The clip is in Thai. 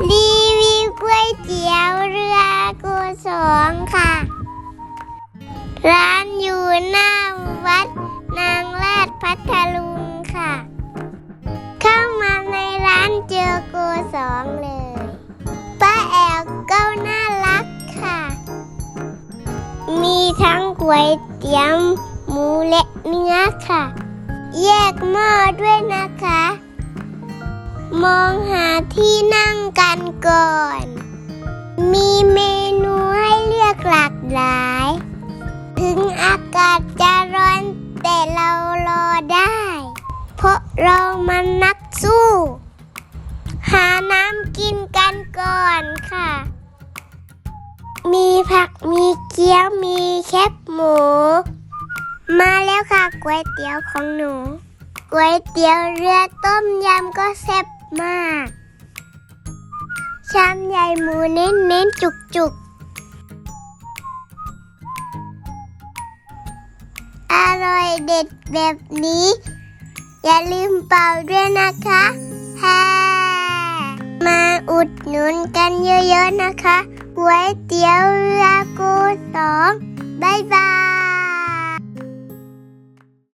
รีวิวก๋วยเตี๋ยวเรือกูสองค่ะ ร้านอยู่หน้าวัดนางลาดพัทลุงค่ะ เข้ามาในร้านเจอกูสองเลย ป้าแอลก็น่ารักค่ะ มีทั้งก๋วยเตี๋ยวหมูและเนื้อค่ะ แยกหม้อด้วยนะคะ มองหาที่นั่งกันก่อน มีเมนูให้เลือกหลากหลาย ถึงอากาศจะร้อนแต่เรารอได้ เพราะเรามันนักสู้ หาน้ำกินกันก่อนค่ะ มีผักมีเกี๊ยวมีแคบหมู มาแล้วค่ะก๋วยเตี๋ยวของหนูก๋วยเตี๋ยวเรือต้มยำก็แซ่บ มากชามใหญ่หมูเน้นเน้นจุกจุกๆอร่อยเด็ดแบบนี้ อย่าลืมเป่าด้วยนะคะแฮมาอุดหนุนกันเยอะๆนะคะก๋วยเตี๋ยวเรือกูสองบ๊ายบาย